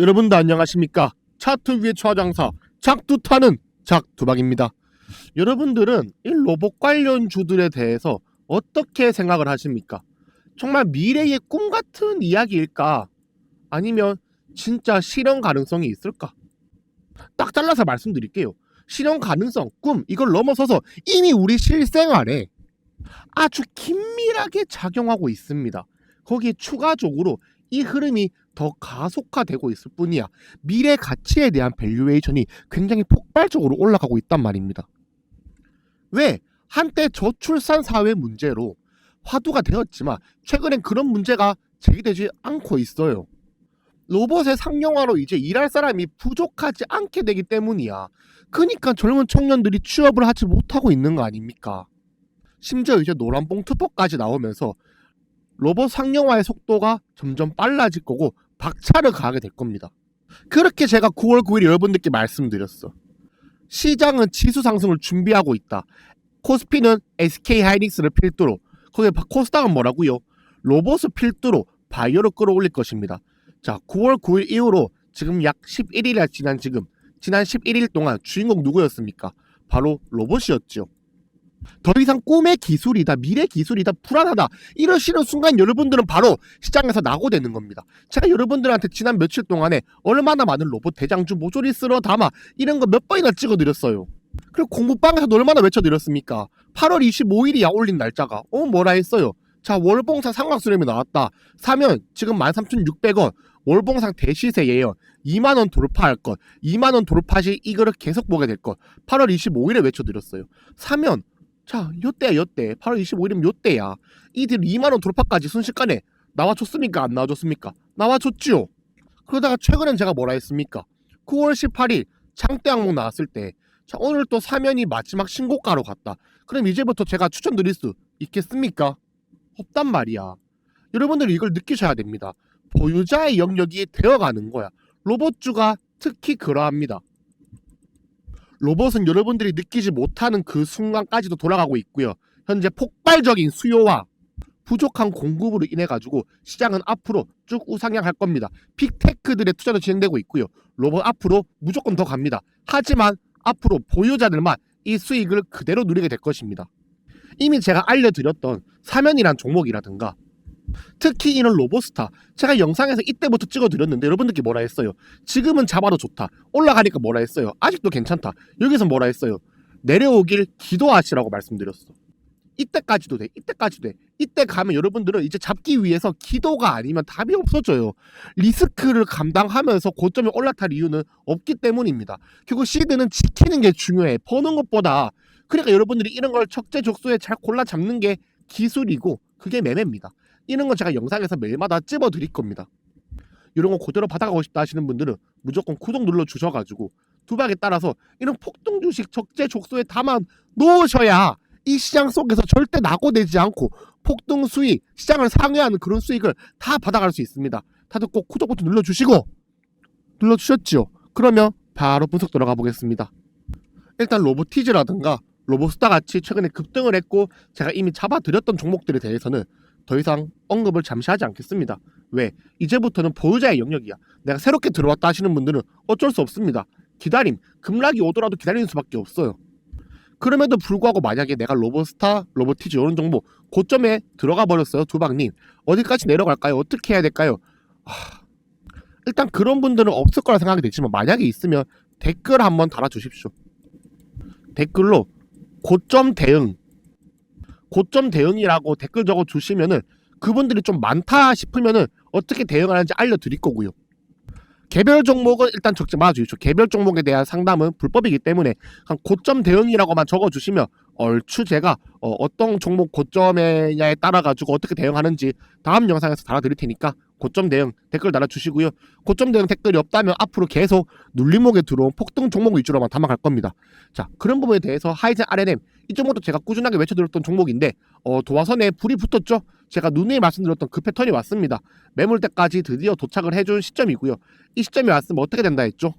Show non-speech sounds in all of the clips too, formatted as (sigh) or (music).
여러분도 안녕하십니까? 차트 위의 최장사 작두타는 작두박입니다. 여러분들은 이 로봇 관련 주들에 대해서 어떻게 생각을 하십니까? 정말 미래의 꿈 같은 이야기일까? 아니면 진짜 실현 가능성이 있을까? 딱 잘라서 말씀드릴게요. 실현 가능성, 꿈 이걸 넘어서서 이미 우리 실생활에 아주 긴밀하게 작용하고 있습니다. 거기에 추가적으로 이 흐름이 더 가속화되고 있을 뿐이야. 미래 가치에 대한 밸류에이션이 굉장히 폭발적으로 올라가고 있단 말입니다. 왜? 한때 저출산 사회 문제로 화두가 되었지만 최근엔 그런 문제가 제기되지 않고 있어요. 로봇의 상용화로 이제 일할 사람이 부족하지 않게 되기 때문이야. 그러니까 젊은 청년들이 취업을 하지 못하고 있는 거 아닙니까? 심지어 이제 노란봉 투표까지 나오면서 로봇 상용화의 속도가 점점 빨라질 거고 박차를 가하게 될 겁니다. 그렇게 제가 9월 9일 여러분들께 말씀드렸어. 시장은 지수 상승을 준비하고 있다. 코스피는 SK 하이닉스를 필두로, 거기에 코스닥은 뭐라고요? 로봇을 필두로 바이오를 끌어올릴 것입니다. 자, 9월 9일 이후로 지금 약 11일이 지난 지금 지난 11일 동안 주인공 누구였습니까? 바로 로봇이었죠. 더 이상 꿈의 기술이다, 미래 기술이다, 불안하다 이러시는 순간 여러분들은 바로 시장에서 낙오되는 겁니다. 제가 여러분들한테 지난 며칠 동안에 얼마나 많은 로봇 대장주 모조리 쓸어 담아 이런 거 몇 번이나 찍어드렸어요. 그리고 공부방에서도 얼마나 외쳐드렸습니까? 8월 25일이야 올린 날짜가. 어 뭐라 했어요? 자 월봉상 상각수렴이 나왔다. 사면 지금 13,600원. 월봉상 대시세 예언 2만원 돌파할 것 2만원 돌파 시 이거를 계속 보게 될 것 8월 25일에 외쳐드렸어요 사면 자 요때야 요때. 8월 25일이면 요때야. 이들 2만 원 돌파까지 순식간에 나와줬습니까? 안 나와줬습니까? 나와줬지요. 그러다가 최근엔 제가 뭐라 했습니까? 9월 18일 장대 항목 나왔을 때 자, 오늘 또 사면이 마지막 신고가로 갔다. 그럼 이제부터 제가 추천드릴 수 있겠습니까? 없단 말이야. 여러분들이 이걸 느끼셔야 됩니다. 보유자의 영역이 되어가는 거야. 로봇주가 특히 그러합니다. 로봇은 여러분들이 느끼지 못하는 그 순간까지도 돌아가고 있고요. 현재 폭발적인 수요와 부족한 공급으로 인해 가지고 시장은 앞으로 쭉 우상향할 겁니다. 빅테크들의 투자도 진행되고 있고요. 로봇 앞으로 무조건 더 갑니다. 하지만 앞으로 보유자들만 이 수익을 그대로 누리게 될 것입니다. 이미 제가 알려드렸던 사면이란 종목이라든가 특히 이런 로보스타. 제가 영상에서 이때부터 찍어드렸는데 여러분들께 뭐라 했어요? 지금은 잡아도 좋다. 올라가니까 뭐라 했어요? 아직도 괜찮다. 여기서 뭐라 했어요? 내려오길 기도하시라고 말씀드렸어. 이때까지도 돼 이때까지도 돼. 이때 가면 여러분들은 이제 잡기 위해서 기도가 아니면 답이 없어져요. 리스크를 감당하면서 고점에 올라탈 이유는 없기 때문입니다. 결국 시드는 지키는 게 중요해. 버는 것보다. 그러니까 여러분들이 이런 걸 적재적소에 잘 골라 잡는 게 기술이고 그게 매매입니다 이런 거 제가 영상에서 매일마다 찝어 드릴 겁니다. 이런 거 그대로 받아가고 싶다 하시는 분들은 무조건 구독 눌러 주셔가지고 두박에 따라서 이런 폭등 주식 적재 족소에 담아 놓으셔야 이 시장 속에서 절대 낙오되지 않고 폭등 수익, 시장을 상회하는 그런 수익을 다 받아갈 수 있습니다. 다들 꼭 구독 버튼 눌러주시고 눌러주셨죠? 그러면 바로 분석 들어가 보겠습니다. 일단 로보티즈라든가 로보스타 같이 최근에 급등을 했고 제가 이미 잡아드렸던 종목들에 대해서는 더 이상 언급을 잠시 하지 않겠습니다. 왜? 이제부터는 보유자의 영역이야. 내가 새롭게 들어왔다 하시는 분들은 어쩔 수 없습니다. 기다림, 급락이 오더라도 기다리는 수밖에 없어요. 그럼에도 불구하고 만약에 내가 로보스타, 로보티즈 이런 정보 고점에 들어가 버렸어요. 두방님. 어디까지 내려갈까요? 어떻게 해야 될까요? 하... 일단 그런 분들은 없을 거라 생각이 되지만 만약에 있으면 댓글 한번 달아주십시오. 댓글로 고점 대응 고점 대응이라고 댓글 적어 주시면은 그분들이 좀 많다 싶으면은 어떻게 대응하는지 알려드릴 거고요. 개별 종목은 일단 적지 말아주십시오. 개별 종목에 대한 상담은 불법이기 때문에 그냥 고점 대응이라고만 적어주시면 얼추 제가 어, 떤 종목 고점이냐에 따라 가지고 어떻게 대응하는지 다음 영상에서 달아드릴 테니까 고점 대응 댓글 달아주시고요. 고점 대응 댓글이 없다면 앞으로 계속 눌림목에 들어온 폭등 종목 위주로만 담아갈 겁니다. 자 그런 부분에 대해서 하이젠 RNM 이 종목도 제가 꾸준하게 외쳐드렸던 종목인데 어, 도화선에 불이 붙었죠. 제가 누누이 말씀드렸던 그 패턴이 왔습니다. 매물대까지 드디어 도착을 해준 시점이고요. 이 시점이 왔으면 어떻게 된다 했죠?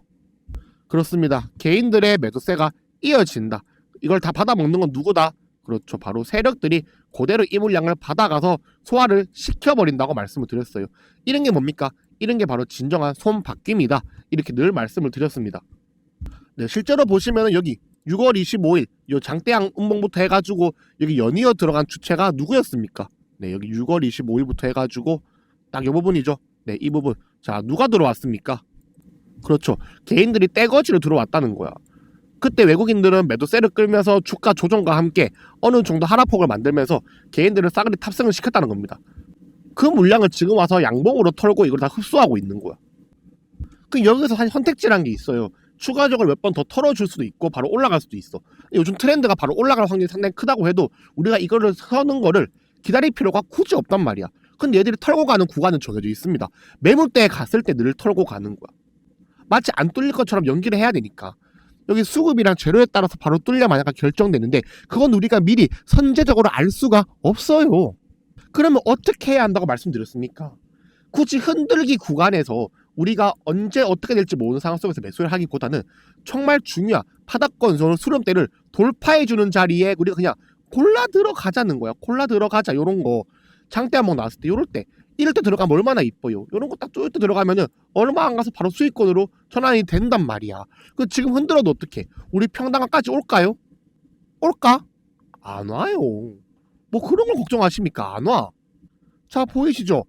그렇습니다. 개인들의 매도세가 이어진다. 이걸 다 받아먹는 건 누구다? 그렇죠. 바로 세력들이 그대로 이 물량을 받아가서 소화를 시켜버린다고 말씀을 드렸어요. 이런 게 뭡니까? 이런 게 바로 진정한 손바뀜이다. 이렇게 늘 말씀을 드렸습니다. 네, 실제로 보시면 여기 6월 25일 요 장대양 운봉부터 해가지고 여기 연이어 들어간 주체가 누구였습니까? 네, 여기 6월 25일부터 해가지고 딱 이 부분이죠. 네, 이 부분. 자, 누가 들어왔습니까? 그렇죠. 개인들이 떼거지로 들어왔다는 거야. 그때 외국인들은 매도세를 끌면서 주가 조정과 함께 어느 정도 하락폭을 만들면서 개인들을 싸그리 탑승을 시켰다는 겁니다. 그 물량을 지금 와서 양봉으로 털고 이걸 다 흡수하고 있는 거야. 그 여기서 사실 선택지란 게 있어요. 추가적으로 몇 번 더 털어줄 수도 있고 바로 올라갈 수도 있어. 요즘 트렌드가 바로 올라갈 확률이 상당히 크다고 해도 우리가 이거를 서는 거를 기다릴 필요가 굳이 없단 말이야. 근데 얘들이 털고 가는 구간은 정해져 있습니다. 매물대에 갔을 때 늘 털고 가는 거야. 마치 안 뚫릴 것처럼 연기를 해야 되니까. 여기 수급이랑 재료에 따라서 바로 뚫려 마냐가 결정되는데 그건 우리가 미리 선제적으로 알 수가 없어요. 그러면 어떻게 해야 한다고 말씀드렸습니까? 굳이 흔들기 구간에서 우리가 언제 어떻게 될지 모르는 상황 속에서 매수를 하기보다는 정말 중요한 파닥권 선 수렴대를 돌파해주는 자리에 우리가 그냥 골라 들어가자는 거야. 골라 들어가자 요런 거 장대 한번 나왔을 때 요럴 때 이럴 때 들어가면 얼마나 이뻐요. 요런 거딱쫄때 들어가면은 얼마 안 가서 바로 수익권으로 전환이 된단 말이야. 그 지금 흔들어도 어떻게? 우리 평당까지 올까요? 올까? 안 와요. 뭐 그런 걸 걱정하십니까? 안 와. 자 보이시죠?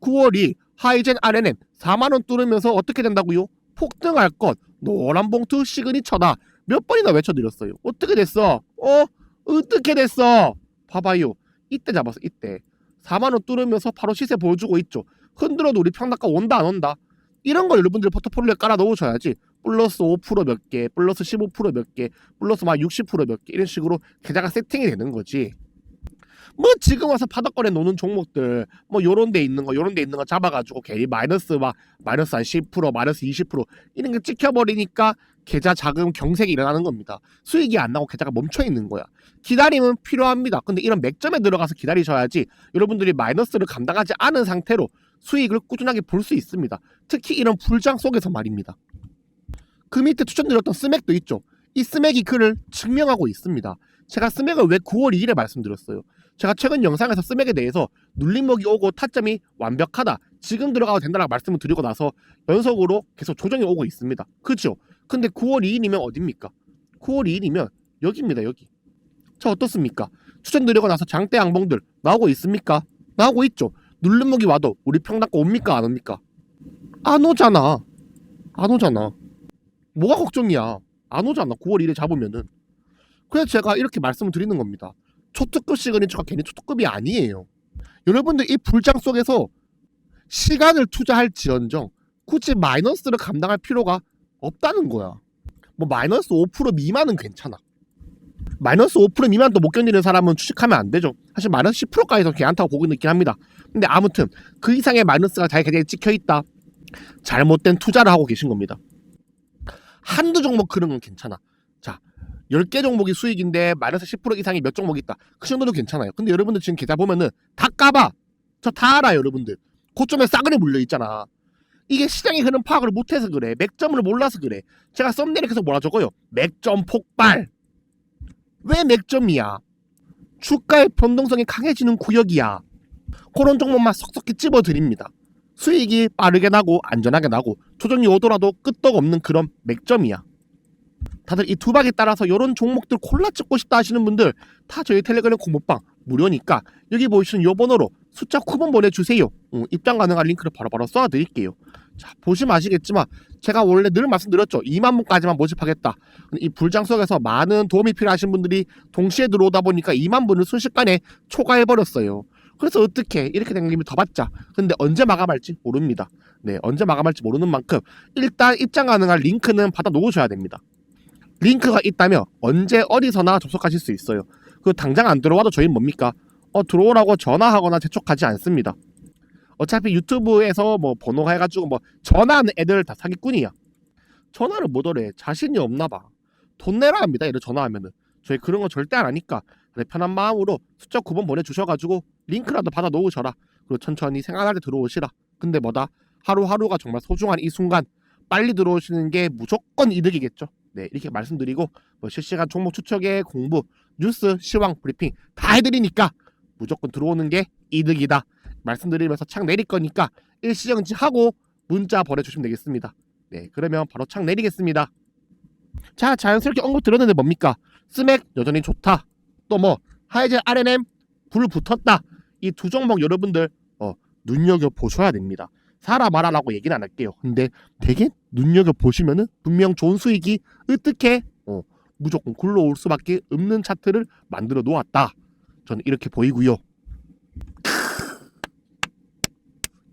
9월이 하이젠 RNN 4만 원 뚫으면서 어떻게 된다고요? 폭등할 것 노란 봉투 시그니처다. 몇 번이나 외쳐드렸어요. 어떻게 됐어? 어? 어떻게 됐어? 봐봐요. 이때 잡았어. 이때 4만 원 뚫으면서 바로 시세 보여주고 있죠. 흔들어도 우리 평당가 온다 안 온다. 이런 걸 여러분들 포트폴리오에 깔아 넣으셔야지. 플러스 5%몇 개, 플러스 15%몇 개, 플러스 막 60%몇 개 이런 식으로 계좌가 세팅이 되는 거지. 뭐 지금 와서 바닥권에 노는 종목들 뭐 요런 데 있는 거 요런 데 있는 거 잡아가지고 괜히 마이너스 막 마이너스 한 10% 마이너스 20% 이런 게 찍혀버리니까 계좌 자금 경색이 일어나는 겁니다. 수익이 안 나고 계좌가 멈춰 있는 거야. 기다림은 필요합니다. 근데 이런 맥점에 들어가서 기다리셔야지 여러분들이 마이너스를 감당하지 않은 상태로 수익을 꾸준하게 볼 수 있습니다. 특히 이런 불장 속에서 말입니다. 그 밑에 추천드렸던 스맥도 있죠. 이 스맥이 그를 증명하고 있습니다. 제가 스맥을 왜 9월 2일에 말씀드렸어요. 제가 최근 영상에서 스맥에 대해서 눌림목이 오고 타점이 완벽하다. 지금 들어가도 된다라고 말씀을 드리고 나서 연속으로 계속 조정이 오고 있습니다. 그죠? 근데 9월 2일이면 어딥니까? 9월 2일이면 여기입니다. 여기. 자 어떻습니까? 추천드리고 나서 장대 양봉들 나오고 있습니까? 나오고 있죠. 눌림목이 와도 우리 평당가 옵니까 안 옵니까? 안 오잖아. 안 오잖아. 뭐가 걱정이야? 안 오잖아. 9월 1일 잡으면은. 그래서 제가 이렇게 말씀을 드리는 겁니다. 초특급 시그니처가 괜히 초특급이 아니에요. 여러분들 이 불장 속에서 시간을 투자할지언정 굳이 마이너스를 감당할 필요가 없다는 거야. 뭐 마이너스 5% 미만은 괜찮아. 마이너스 5% 미만도 못 견디는 사람은 주식하면 안 되죠. 사실 마이너스 10%까지도 괜찮다고 보고 있긴 합니다. 근데 아무튼 그 이상의 마이너스가 자기 계좌에 찍혀 있다. 잘못된 투자를 하고 계신 겁니다. 한두 종목 그런 건 괜찮아. 자, 10개 종목이 수익인데 마이너스 10% 이상이 몇 종목 있다. 그 정도는 괜찮아요. 근데 여러분들 지금 계좌 보면은 다 까봐. 저 다 알아요, 여러분들. 고점에 싸그리 물려 있잖아. 이게 시장의 흐름 파악을 못해서 그래. 맥점을 몰라서 그래. 제가 썸네일에 계속 뭐라 적어요? 맥점 폭발. 왜 맥점이야? 주가의 변동성이 강해지는 구역이야. 그런 종목만 석석히 찝어드립니다. 수익이 빠르게 나고 안전하게 나고 조정이 오더라도 끄떡없는 그런 맥점이야. 다들 이 두박에 따라서 이런 종목들 콜라 찍고 싶다 하시는 분들 다 저희 텔레그램 공모방 무료니까 여기 보시는 요 번호로 숫자 쿠폰 보내주세요. 응, 입장 가능한 링크를 바로 바로 쏴드릴게요. 자 보시면 아시겠지만 제가 원래 늘 말씀드렸죠. 2만 분까지만 모집하겠다. 이 불장 속에서 많은 도움이 필요하신 분들이 동시에 들어오다 보니까 2만 분을 순식간에 초과해버렸어요. 그래서 어떻게 이렇게 된 김에 더 받자. 근데 언제 마감할지 모릅니다. 네, 언제 마감할지 모르는 만큼 일단 입장 가능한 링크는 받아 놓으셔야 됩니다. 링크가 있다면 언제 어디서나 접속하실 수 있어요. 그 당장 안 들어와도 저희는 뭡니까? 어 들어오라고 전화하거나 재촉하지 않습니다. 어차피 유튜브에서 뭐 번호가 해가지고 뭐 전화하는 애들 다 사기꾼이야. 전화를 못 오래 자신이 없나 봐. 돈 내라 합니다. 이래 전화하면은 저희 그런 거 절대 안 하니까 내 편한 마음으로 숫자 9번 보내주셔가지고 링크라도 받아 놓으셔라. 그리고 천천히 생활할 때 들어오시라. 근데 뭐다 하루하루가 정말 소중한 이 순간 빨리 들어오시는 게 무조건 이득이겠죠. 네 이렇게 말씀드리고 뭐 실시간 종목 추적의 공부, 뉴스, 시황, 브리핑 다 해드리니까 무조건 들어오는 게 이득이다. 말씀드리면서 착 내릴 거니까 일시정지 하고 문자 보내주시면 되겠습니다. 네, 그러면 바로 창 내리겠습니다. 자, 자연스럽게 언급 들었는데 뭡니까? 스맥 여전히 좋다. 또 뭐 하이젠 RNM 불 붙었다. 이 두 종목 여러분들 어, 눈여겨 보셔야 됩니다. 사라 말아라고 얘기는 안 할게요. 근데 되게 눈여겨 보시면은 분명 좋은 수익이 어떻게 어, 무조건 굴러올 수밖에 없는 차트를 만들어 놓았다. 저는 이렇게 보이고요.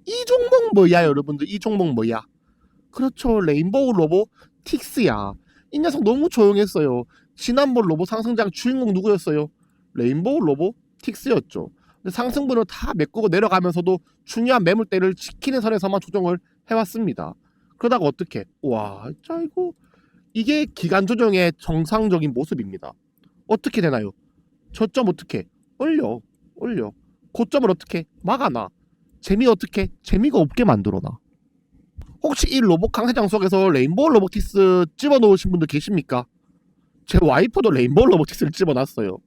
이 종목 뭐야 여러분들? 이 종목 뭐야? 그렇죠. 레인보우 로보 틱스야. 이 녀석 너무 조용했어요. 지난번 로보 상승장 주인공 누구였어요? 레인보우 로보 틱스였죠 상승분을 다 메꾸고 내려가면서도 중요한 매물대를 지키는 선에서만 조정을 해왔습니다 그러다가 어떻게 와 진짜 이거 이게 기간 조정의 정상적인 모습입니다 어떻게 되나요 저점 어떻게 올려 올려 고점을 어떻게 막아놔 재미 어떻게 재미가 없게 만들어놔. 혹시 이 로봇 강세장 속에서 레인보우 로보틱스 집어넣으신 분들 계십니까? 제 와이프도 레인보우 로보틱스를 집어놨어요.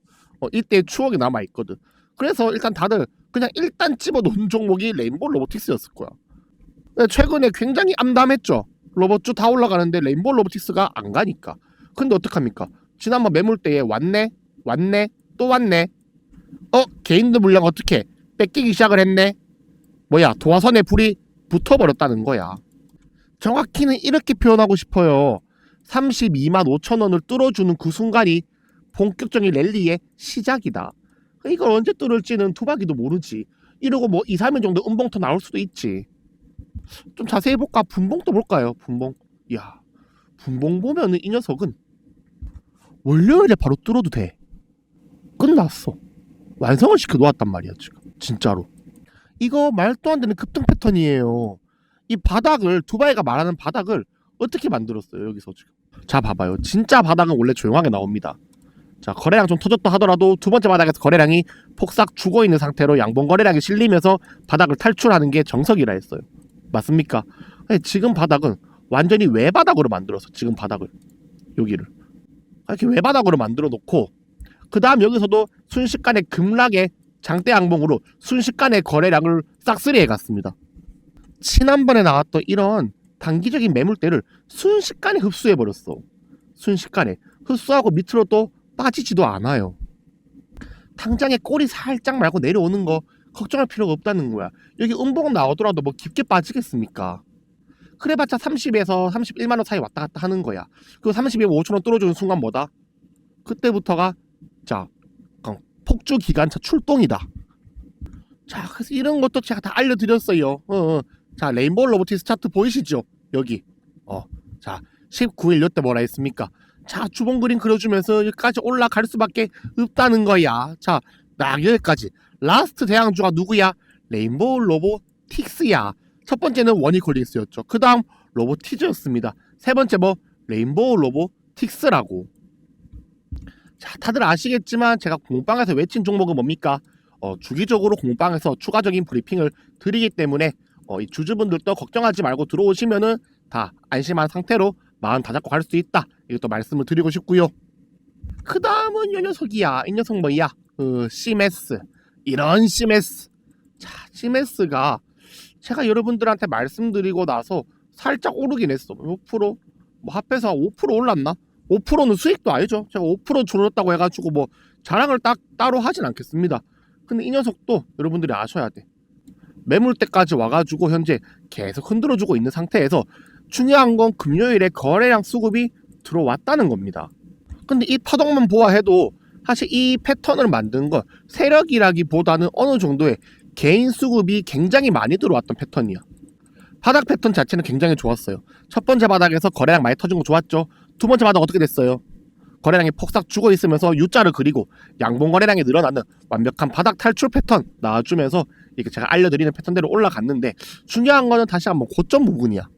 어, 이때 추억이 남아 있거든. 그래서 일단 다들 그냥 일단 집어놓은 종목이 레인보우 로보틱스였을 거야. 근데 최근에 굉장히 암담했죠. 로봇주 다 올라가는데 레인보우 로보틱스가 안 가니까. 근데 어떡합니까? 지난번 매물대에 왔네, 왔네, 또 왔네. 어 개인들 물량 어떻게 뺏기기 시작을 했네. 뭐야 도화선에 불이 붙어버렸다는 거야. 정확히는 이렇게 표현하고 싶어요. 32만 5천 원을 뚫어주는 그 순간이 본격적인 랠리의 시작이다. 이걸 언제 뚫을지는 두바기도 모르지. 이러고 뭐 2, 3일 정도 음봉 더 나올 수도 있지. 좀 자세히 볼까? 분봉도 볼까요? 분봉. 야, 분봉 보면은 이 녀석은 월요일에 바로 뚫어도 돼. 끝났어. 완성을 시켜 놓았단 말이야 지금. 진짜로. 이거 말도 안 되는 급등 패턴이에요. 이 바닥을 두바이가 말하는 바닥을 어떻게 만들었어요 여기서 지금? 자 봐봐요. 진짜 바닥은 원래 조용하게 나옵니다. 자 거래량 좀 터졌다 하더라도 두 번째 바닥에서 거래량이 폭삭 죽어 있는 상태로 양봉 거래량이 실리면서 바닥을 탈출하는 게 정석이라 했어요. 맞습니까? 지금 바닥은 완전히 외바닥으로 만들었어. 지금 바닥을 여기를 이렇게 외바닥으로 만들어 놓고 그 다음 여기서도 순식간에 급락에 장대 양봉으로 순식간에 거래량을 싹쓸이 해 갔습니다. 지난번에 나왔던 이런 단기적인 매물대를 순식간에 흡수해 버렸어. 순식간에 흡수하고 밑으로 또 빠지지도 않아요. 당장에 꼬리 살짝 말고 내려오는 거 걱정할 필요가 없다는 거야. 여기 음봉 나오더라도 뭐 깊게 빠지겠습니까? 그래봤자 30에서 31만 원 사이 왔다 갔다 하는 거야. 그 30에 5천 원 뚫어주는 순간 뭐다? 그때부터가 자 폭주 기관차 출동이다. 자, 그래서 이런 것도 제가 다 알려드렸어요. 어, 어. 자, 레인보우 로보틱스 차트 보이시죠? 여기. 어, 자, 19일 요때 뭐라 했습니까? 자, 주봉 그림 그려주면서 여기까지 올라갈 수밖에 없다는 거야. 자, 나 여기까지. 라스트 대항주가 누구야? 레인보우 로보틱스야. 첫 번째는 원이콜린스였죠. 그 다음 로보티즈였습니다. 세 번째 뭐? 레인보우 로보틱스라고. 자, 다들 아시겠지만 제가 공방에서 외친 종목은 뭡니까? 어, 주기적으로 공방에서 추가적인 브리핑을 드리기 때문에 어, 이 주주분들도 걱정하지 말고 들어오시면은 다 안심한 상태로 마음 다잡고 갈 수 있다. 이것도 말씀을 드리고 싶고요. 그 다음은 이 녀석이야. 이 녀석 뭐야? 어, 시메스. 이런 시메스. 자, 시메스가 제가 여러분들한테 말씀드리고 나서 살짝 오르긴 했어. 5%? 뭐 합해서 5% 올랐나? 5%는 수익도 아니죠. 제가 5% 줄었다고 해가지고 뭐 자랑을 딱 따로 하진 않겠습니다. 근데 이 녀석도 여러분들이 아셔야 돼. 매물대까지 와가지고 현재 계속 흔들어주고 있는 상태에서 중요한 건 금요일에 거래량 수급이 들어왔다는 겁니다. 근데 이 파동만 보아해도 사실 이 패턴을 만든 건 세력이라기보다는 어느 정도의 개인 수급이 굉장히 많이 들어왔던 패턴이야. 바닥 패턴 자체는 굉장히 좋았어요. 첫 번째 바닥에서 거래량 많이 터진 거 좋았죠. 두 번째 바닥 어떻게 됐어요? 거래량이 폭삭 죽어 있으면서 U자를 그리고 양봉 거래량이 늘어나는 완벽한 바닥 탈출 패턴 나와주면서 이게 제가 알려드리는 패턴대로 올라갔는데 중요한 거는 다시 한번 고점 부분이야.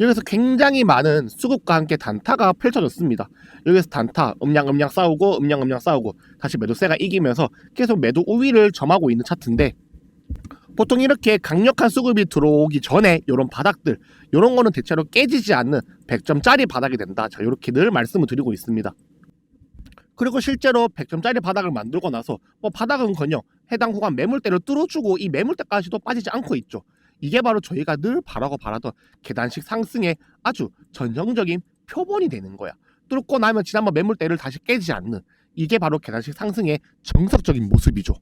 여기서 굉장히 많은 수급과 함께 단타가 펼쳐졌습니다. 여기서 단타, 음량 음량 싸우고 음량 음량 싸우고 다시 매도세가 이기면서 계속 매도 우위를 점하고 있는 차트인데 보통 이렇게 강력한 수급이 들어오기 전에 이런 바닥들 이런 거는 대체로 깨지지 않는 100점짜리 바닥이 된다. 자 이렇게 늘 말씀을 드리고 있습니다. 그리고 실제로 100점짜리 바닥을 만들고 나서 뭐 바닥은커녕 해당 구간 매물대를 뚫어주고 이 매물대까지도 빠지지 않고 있죠. 이게 바로 저희가 늘 바라고 바라던 계단식 상승의 아주 전형적인 표본이 되는 거야. 뚫고 나면 지난번 매물대를 다시 깨지 않는 이게 바로 계단식 상승의 정석적인 모습이죠.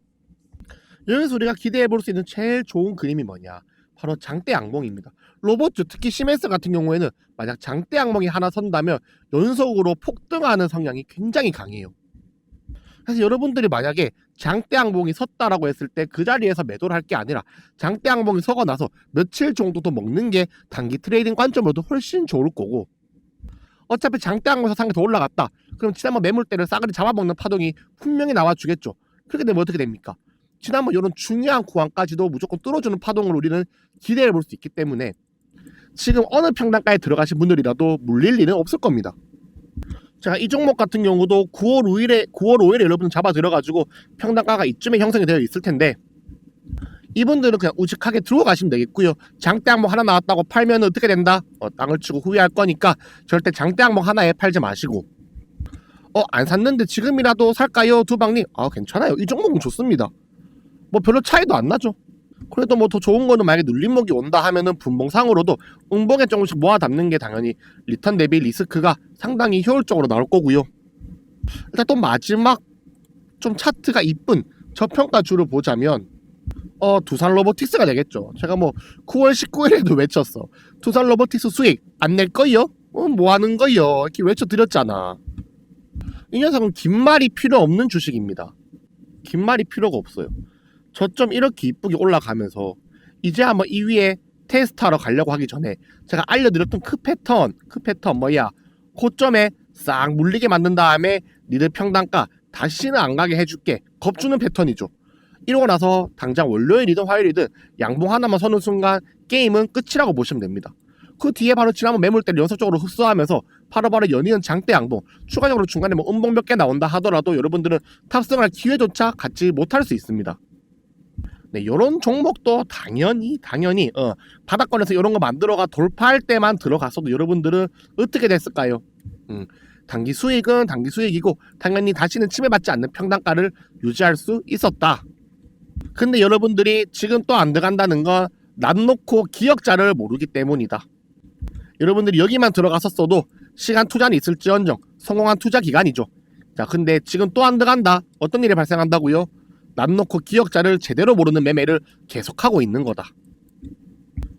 여기서 우리가 기대해 볼 수 있는 제일 좋은 그림이 뭐냐? 바로 장대 양봉입니다. 로봇주 특히 시멘스 같은 경우에는 만약 장대 양봉이 하나 선다면 연속으로 폭등하는 성향이 굉장히 강해요. 그래서 여러분들이 만약에 장대 양봉이 섰다라고 했을 때 그 자리에서 매도를 할 게 아니라 장대 양봉이 서고 나서 며칠 정도 더 먹는 게 단기 트레이딩 관점으로도 훨씬 좋을 거고 어차피 장대 양봉에서 상이 더 올라갔다. 그럼 지난번 매물대를 싸그리 잡아먹는 파동이 분명히 나와주겠죠. 그렇게 되면 어떻게 됩니까? 지난번 이런 중요한 구간까지도 무조건 뚫어주는 파동을 우리는 기대해 볼 수 있기 때문에 지금 어느 평단가에 들어가신 분들이라도 물릴 일은 없을 겁니다. 자, 이 종목 같은 경우도 9월 5일에 9월 5일에 여러분 잡아 들어가지고 평단가가 이쯤에 형성이 되어 있을 텐데 이분들은 그냥 우직하게 들어가시면 되겠고요. 장대 항목 하나 나왔다고 팔면 어떻게 된다? 어, 땅을 치고 후회할 거니까 절대 장대 항목 하나에 팔지 마시고 어, 안 샀는데 지금이라도 살까요? 두방님. 아, 괜찮아요. 이 종목은 좋습니다. 뭐 별로 차이도 안 나죠. 그래도 뭐 더 좋은 거는 만약에 눌림목이 온다 하면은 분봉상으로도 음봉에 조금씩 모아 담는 게 당연히 리턴 대비 리스크가 상당히 효율적으로 나올 거고요. 일단 또 마지막 좀 차트가 이쁜 저평가 주를 보자면 어 두산 로보틱스가 되겠죠. 제가 뭐 9월 19일에도 외쳤어. 두산 로보틱스 수익 안 낼 거요? 어, 뭐 하는 거요? 이렇게 외쳐드렸잖아. 이 녀석은 긴 말이 필요 없는 주식입니다. 긴 말이 필요가 없어요. 저점 이렇게 이쁘게 올라가면서 이제 한번 이 위에 테스트하러 가려고 하기 전에 제가 알려드렸던 크 패턴, 크 패턴 뭐야? 고점에 싹 물리게 만든 다음에 니들 평단가 다시는 안 가게 해줄게. 겁주는 패턴이죠. 이러고 나서 당장 월요일이든 화요일이든 양봉 하나만 서는 순간 게임은 끝이라고 보시면 됩니다. 그 뒤에 바로 지난번 매물대를 연속적으로 흡수하면서 바로바로 연이은 장대 양봉 추가적으로 중간에 뭐 음봉 몇 개 나온다 하더라도 여러분들은 탑승할 기회조차 갖지 못할 수 있습니다. 네, 요런 종목도 당연히 당연히 어, 바닥권에서 이런 거 만들어가 돌파할 때만 들어갔어도 여러분들은 어떻게 됐을까요? 음, 단기 수익은 단기 수익이고 당연히 다시는 침해받지 않는 평단가를 유지할 수 있었다. 근데 여러분들이 지금 또 안 들어간다는 건 놔놓고 기억자를 모르기 때문이다. 여러분들이 여기만 들어갔었어도 시간 투자는 있을지언정 성공한 투자 기간이죠. 자, 근데 지금 또 안 들어간다. 어떤 일이 발생한다고요? 놔놓고 기억자를 제대로 모르는 매매를 계속하고 있는 거다.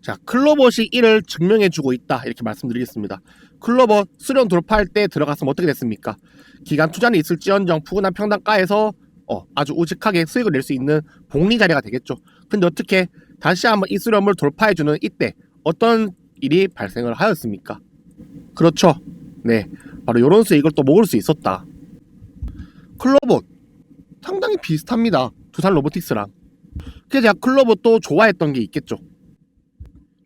자, 클로버시 이를 증명해주고 있다. 이렇게 말씀드리겠습니다. 클로버 수련 돌파할 때 들어갔으면 어떻게 됐습니까? 기간 투자는 있을지언정 푸근한 평단가에서 어, 아주 우직하게 수익을 낼 수 있는 복리 자리가 되겠죠. 근데 어떻게 다시 한번 이 수렴을 돌파해주는 이때 어떤 일이 발생을 하였습니까? 그렇죠. 네, 바로 이런 수익을 또 먹을 수 있었다. 클로버 상당히 비슷합니다. 두산 로보틱스랑. 그래서 제가 클로버 좋아했던 게 있겠죠.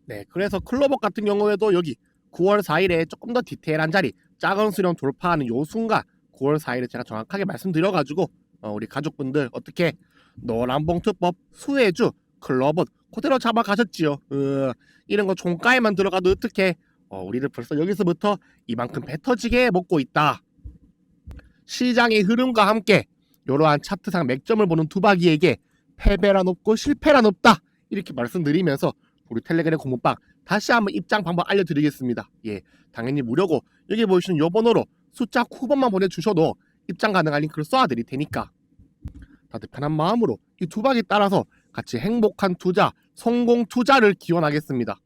네, 그래서 클로버 같은 경우에도 여기 9월 4일에 조금 더 디테일한 자리, 작은 수령 돌파하는 요 순간 9월 4일에 제가 정확하게 말씀드려가지고 어, 우리 가족분들 어떻게 노란봉투법, 수혜주, 클로버 그대로 잡아가셨지요. 으, 이런 거 종가에만 들어가도 어떻게 어, 우리를 벌써 여기서부터 이만큼 배 터지게 먹고 있다. 시장의 흐름과 함께 이러한 차트상 맥점을 보는 두바기에게 패배란 없고 실패란 없다 이렇게 말씀드리면서 우리 텔레그램 공부방 다시 한번 입장 방법 알려드리겠습니다. 예, 당연히 무료고 여기 보이시는 요 번호로 숫자 9번만 보내주셔도 입장 가능한 링크를 쏴드릴 테니까 다들 편한 마음으로 이 두박이 따라서 같이 행복한 투자, 성공 투자를 기원하겠습니다.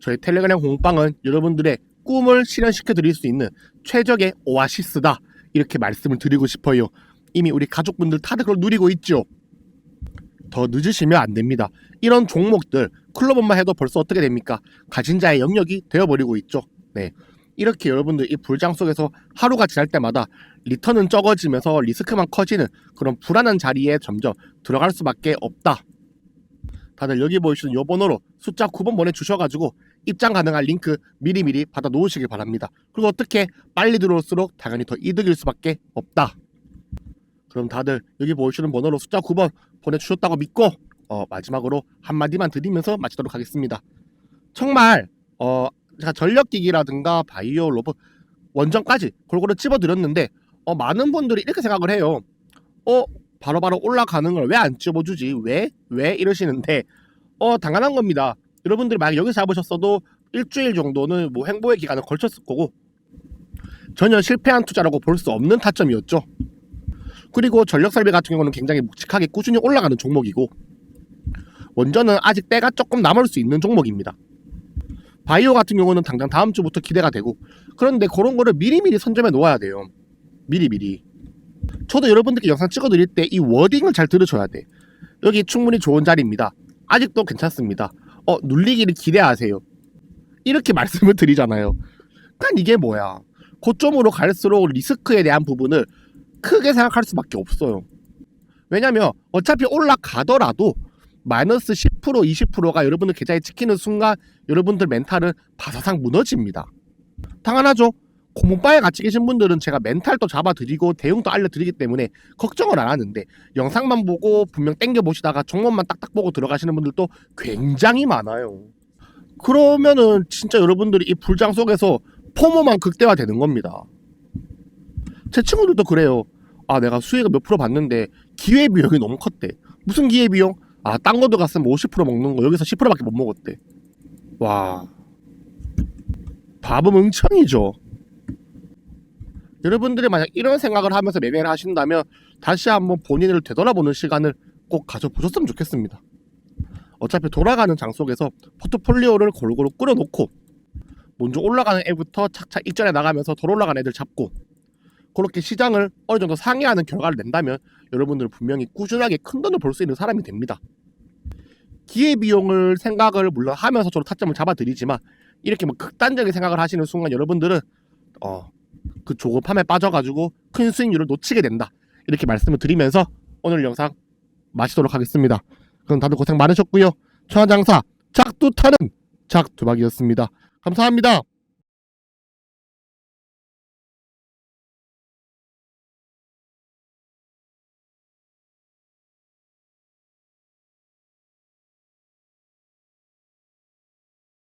저희 텔레그램 공방은 여러분들의 꿈을 실현시켜 드릴 수 있는 최적의 오아시스다. 이렇게 말씀을 드리고 싶어요. 이미 우리 가족분들 다들 그걸 누리고 있죠. 더 늦으시면 안 됩니다. 이런 종목들 클럽업만 해도 벌써 어떻게 됩니까? 가진 자의 영역이 되어버리고 있죠. 네. 이렇게 여러분들 이 불장 속에서 하루가 지날 때마다 리턴은 적어지면서 리스크만 커지는 그런 불안한 자리에 점점 들어갈 수밖에 없다. 다들 여기 보이시는 요 번호로 숫자 9번 보내주셔가지고 입장 가능한 링크 미리미리 받아 놓으시길 바랍니다. 그리고 어떻게 빨리 들어올수록 당연히 더 이득일 수밖에 없다. 그럼 다들 여기 보이시는 번호로 숫자 9번 보내주셨다고 믿고 어, 마지막으로 한마디만 드리면서 마치도록 하겠습니다. 정말 어, 제가 전력기기라든가 바이오 로봇 원전까지 골고루 찝어드렸는데 어, 많은 분들이 이렇게 생각을 해요. 어 바로바로 올라가는 걸 왜안 찝어주지? 왜? 왜? 이러시는데 어 당연한 겁니다. 여러분들이 만약 여기서 잡으셨어도 일주일 정도는 뭐 행보의 기간을 걸쳤을 거고 전혀 실패한 투자라고 볼 수 없는 타점이었죠. 그리고 전력 설비 같은 경우는 굉장히 묵직하게 꾸준히 올라가는 종목이고 원전은 아직 때가 조금 남을 수 있는 종목입니다. 바이오 같은 경우는 당장 다음 주부터 기대가 되고 그런데 그런 거를 미리미리 선점해 놓아야 돼요. 미리미리. 저도 여러분들께 영상 찍어드릴 때 이 워딩을 잘 들으셔야 돼. 여기 충분히 좋은 자리입니다. 아직도 괜찮습니다. 어, 눌리기를 기대하세요. 이렇게 (laughs) 말씀을 드리잖아요. 그러니까 이게 뭐야. 고점으로 갈수록 리스크에 대한 부분을 크게 생각할 수밖에 없어요. 왜냐면 어차피 올라가더라도 마이너스 10% 20%가 여러분들 계좌에 찍히는 순간 여러분들 멘탈은 바사상 무너집니다. 당연하죠. 고문바에 같이 계신 분들은 제가 멘탈도 잡아드리고 대응도 알려드리기 때문에 걱정을 안 하는데 영상만 보고 분명 땡겨 보시다가 종목만 딱딱 보고 들어가시는 분들도 굉장히 많아요. 그러면은 진짜 여러분들이 이 불장 속에서 포모만 극대화되는 겁니다. 제 친구들도 그래요. 아 내가 수익을 몇 프로 받는데 기회비용이 너무 컸대. 무슨 기회비용? 아딴 거도 갔으면 50% 먹는 거 여기서 10%밖에 못 먹었대. 와 밥은 응청이죠. 여러분들이 만약 이런 생각을 하면서 매매를 하신다면 다시 한번 본인을 되돌아보는 시간을 꼭 가져보셨으면 좋겠습니다. 어차피 돌아가는 장 속에서 포트폴리오를 골고루 끌어놓고 먼저 올라가는 애부터 착착 입전해 나가면서 덜 올라가는 애들 잡고 그렇게 시장을 어느 정도 상회하는 결과를 낸다면 여러분들은 분명히 꾸준하게 큰 돈을 벌 수 있는 사람이 됩니다. 기회비용을 생각을 물론 하면서 저도 타점을 잡아드리지만 이렇게 뭐 극단적인 생각을 하시는 순간 여러분들은 어, 그 조급함에 빠져가지고 큰 수익률을 놓치게 된다. 이렇게 말씀을 드리면서 오늘 영상 마치도록 하겠습니다. 그럼 다들 고생 많으셨고요. 천하장사 작두타는 작두박이었습니다. 감사합니다.